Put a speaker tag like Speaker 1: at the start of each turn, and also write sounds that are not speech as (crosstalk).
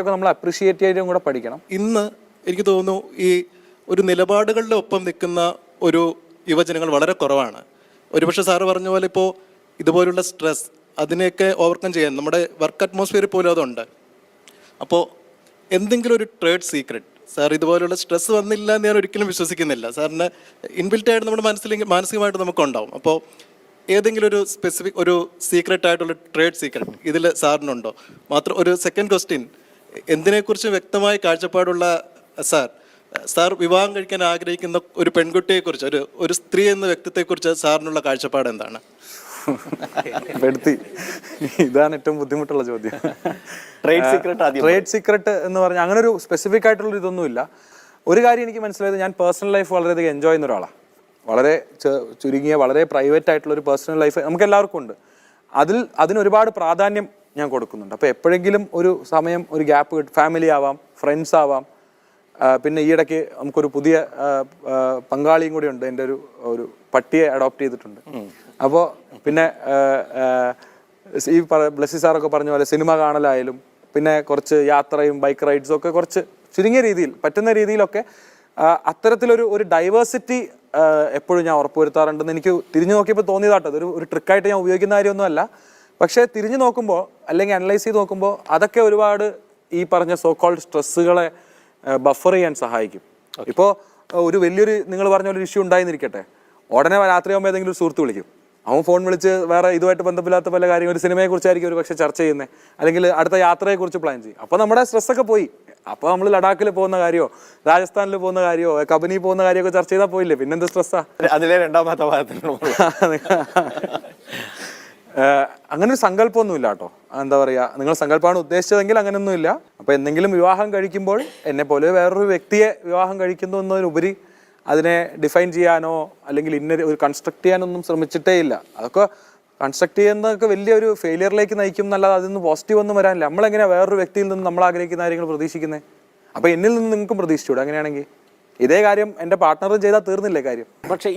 Speaker 1: ഒക്കെ നമ്മൾ അപ്രീഷിയേറ്റ് ചെയ്തും കൂടെ പഠിക്കണം.
Speaker 2: ഇന്ന് എനിക്ക് തോന്നുന്നു ഈ ഒരു നിലപാടുകളുടെ ഒപ്പം നിൽക്കുന്ന ഒരു യുവജനങ്ങൾ വളരെ കുറവാണ്. ഒരുപക്ഷെ സാറ് പറഞ്ഞ പോലെ ഇപ്പോൾ ഇതുപോലുള്ള സ്ട്രെസ് അതിനെയൊക്കെ ഓവർകം ചെയ്യാൻ നമ്മുടെ വർക്ക് അറ്റ്മോസ്ഫിയറിൽ പോലും അതുണ്ട്. അപ്പോൾ എന്തെങ്കിലും ഒരു ട്രേഡ് സീക്രട്ട് സാർ ഇതുപോലുള്ള സ്ട്രെസ് വന്നില്ല എന്ന് ഞാൻ ഒരിക്കലും വിശ്വസിക്കുന്നില്ല. സാറിന് ഇൻബിൽറ്റ് ആയിട്ട് നമ്മുടെ മനസ്സിൽ മാനസികമായിട്ട് നമുക്ക് ഉണ്ടാവും അപ്പോൾ ഏതെങ്കിലും ഒരു സ്പെസിഫിക് ഒരു സീക്രട്ട് ആയിട്ടുള്ള ട്രേഡ് സീക്രട്ട് ഇതിൽ സാറിനുണ്ടോ? മാത്രം ഒരു സെക്കൻഡ് ക്വസ്റ്റ്യൻ എന്തിനെക്കുറിച്ച് വ്യക്തമായ കാഴ്ചപ്പാടുള്ള സാർ സാർ വിവാഹം കഴിക്കാൻ ആഗ്രഹിക്കുന്ന ഒരു പെൺകുട്ടിയെക്കുറിച്ച് ഒരു ഒരു സ്ത്രീ എന്ന വ്യക്തിത്വത്തെക്കുറിച്ച് സാറിനുള്ള കാഴ്ചപ്പാട് എന്താണ്? (laughs)
Speaker 1: പെടുത്തി ഇതാണ് ഏറ്റവും ബുദ്ധിമുട്ടുള്ള ചോദ്യം.
Speaker 3: ട്രേഡ് സീക്രട്ട് ആദ്യം.
Speaker 1: ട്രേഡ് സീക്രട്ട് എന്ന് പറഞ്ഞാൽ അങ്ങനെ ഒരു സ്പെസിഫിക് ആയിട്ടുള്ള ഇതൊന്നുമില്ല ഒരു കാര്യം എനിക്ക് മനസ്സിലായത് ഞാൻ പേഴ്സണൽ ലൈഫ് വളരെയധികം എൻജോയ് ചെയ്യുന്ന ഒരാളാണ് വളരെ ചുരുങ്ങിയ വളരെ പ്രൈവറ്റ് ആയിട്ടുള്ള ഒരു പേഴ്സണൽ ലൈഫ് നമുക്ക് എല്ലാവർക്കും ഉണ്ട്. അതിൽ അതിനൊരുപാട് പ്രാധാന്യം ഞാൻ കൊടുക്കുന്നുണ്ട്. അപ്പോൾ എപ്പോഴെങ്കിലും ഒരു സമയം ഒരു ഗ്യാപ്പ് കിട്ടും ഫാമിലി ആവാം ഫ്രണ്ട്സ് ആവാം പിന്നെ പിന്നെ ഈയിടയ്ക്ക് നമുക്കൊരു പുതിയ പങ്കാളിയും കൂടി ഉണ്ട്. എന്റെ ഒരു ഒരു പട്ടിയെ അഡോപ്റ്റ് ചെയ്തിട്ടുണ്ട്. അപ്പോൾ പിന്നെ ഈ ബ്ലസ്സി സാറൊക്കെ പറഞ്ഞ പോലെ സിനിമ കാണലായാലും പിന്നെ കുറച്ച് യാത്രയും ബൈക്ക് റൈഡ്സും ഒക്കെ കുറച്ച് ചുരുങ്ങിയ രീതിയിൽ പറ്റുന്ന രീതിയിലൊക്കെ അത്തരത്തിലൊരു ഒരു ഡൈവേഴ്സിറ്റി എപ്പോഴും ഞാൻ ഉറപ്പുവരുത്താറുണ്ടെന്ന് എനിക്ക് തിരിഞ്ഞു നോക്കിയപ്പോൾ തോന്നിയതാട്ടോ. അതൊരു ഒരു ട്രിക്കായിട്ട് ഞാൻ ഉപയോഗിക്കുന്ന കാര്യമൊന്നുമല്ല. പക്ഷേ തിരിഞ്ഞു നോക്കുമ്പോൾ അല്ലെങ്കിൽ അനലൈസ് ചെയ്ത് നോക്കുമ്പോൾ അതൊക്കെ ഒരുപാട് ഈ പറഞ്ഞ സോ കോൾഡ് സ്ട്രെസ്സുകളെ ബഫർ ചെയ്യാൻ സഹായിക്കും. ഇപ്പോൾ ഒരു വലിയൊരു നിങ്ങൾ പറഞ്ഞ ഒരു ഇഷ്യൂ ഉണ്ടായിരുന്നിരിക്കട്ടെ ഉടനെ രാത്രിയാകുമ്പോൾ ഏതെങ്കിലും ഒരു സുഹൃത്ത് വിളിക്കും. അവൻ ഫോൺ വിളിച്ച് വേറെ ഇതുമായിട്ട് ബന്ധമില്ലാത്ത പല കാര്യങ്ങൾ ഒരു സിനിമയെ കുറിച്ചായിരിക്കും ഒരു പക്ഷേ ചർച്ച ചെയ്യുന്നത് അല്ലെങ്കിൽ അടുത്ത യാത്രയെക്കുറിച്ച് പ്ലാൻ ചെയ്യും. അപ്പോൾ നമ്മുടെ സ്ട്രെസ്സൊക്കെ പോയി. അപ്പോൾ നമ്മൾ ലഡാക്കിൽ പോകുന്ന കാര്യമോ രാജസ്ഥാനിൽ പോകുന്ന കാര്യമോ കബനി പോകുന്ന കാര്യമൊക്കെ ചർച്ച ചെയ്താൽ പോയില്ലേ? പിന്നെന്ത് സ്ട്രെസ്സാ
Speaker 3: അതിലെ രണ്ടാമത്തെ ഭാഗത്തിനുള്ള (laughs)
Speaker 1: അങ്ങനെ ഒരു സങ്കല്പമൊന്നുമില്ല കേട്ടോ. എന്താ പറയുക നിങ്ങൾ സങ്കല്പമാണ് ഉദ്ദേശിച്ചതെങ്കിൽ അങ്ങനെയൊന്നുമില്ല. അപ്പോൾ എന്തെങ്കിലും വിവാഹം കഴിക്കുമ്പോൾ എന്നെ പോലെ വേറൊരു വ്യക്തിയെ വിവാഹം കഴിക്കുന്നു എന്നതിനുപരി അതിനെ ഡിഫൈൻ ചെയ്യാനോ അല്ലെങ്കിൽ ഇന്ന ഒരു കൺസ്ട്രക്ട് ചെയ്യാനൊന്നും ശ്രമിച്ചിട്ടേ ഇല്ല. അതൊക്കെ കൺസ്ട്രക്ട് ചെയ്യുന്നതൊക്കെ വലിയൊരു ഫെയിലിയറിലേക്ക് നയിക്കും എന്നല്ലാതെ അതിൽ നിന്ന് പോസിറ്റീവ് ഒന്നും വരാനില്ല. നമ്മളെങ്ങനെയാണ് വേറൊരു വ്യക്തിയിൽ നിന്ന് നമ്മൾ ആഗ്രഹിക്കുന്ന കാര്യങ്ങൾ പ്രതീക്ഷിക്കുന്നത് അപ്പോൾ എന്നിൽ നിന്ന് നിങ്ങൾക്കും പ്രതീക്ഷിച്ചൂടെ അങ്ങനെയാണെങ്കിൽ? ഇതേ കാര്യം എന്റെ പാർട്ട്ണറും ചെയ്താൽ തീർന്നില്ലേ കാര്യം?
Speaker 3: പക്ഷേ ഈ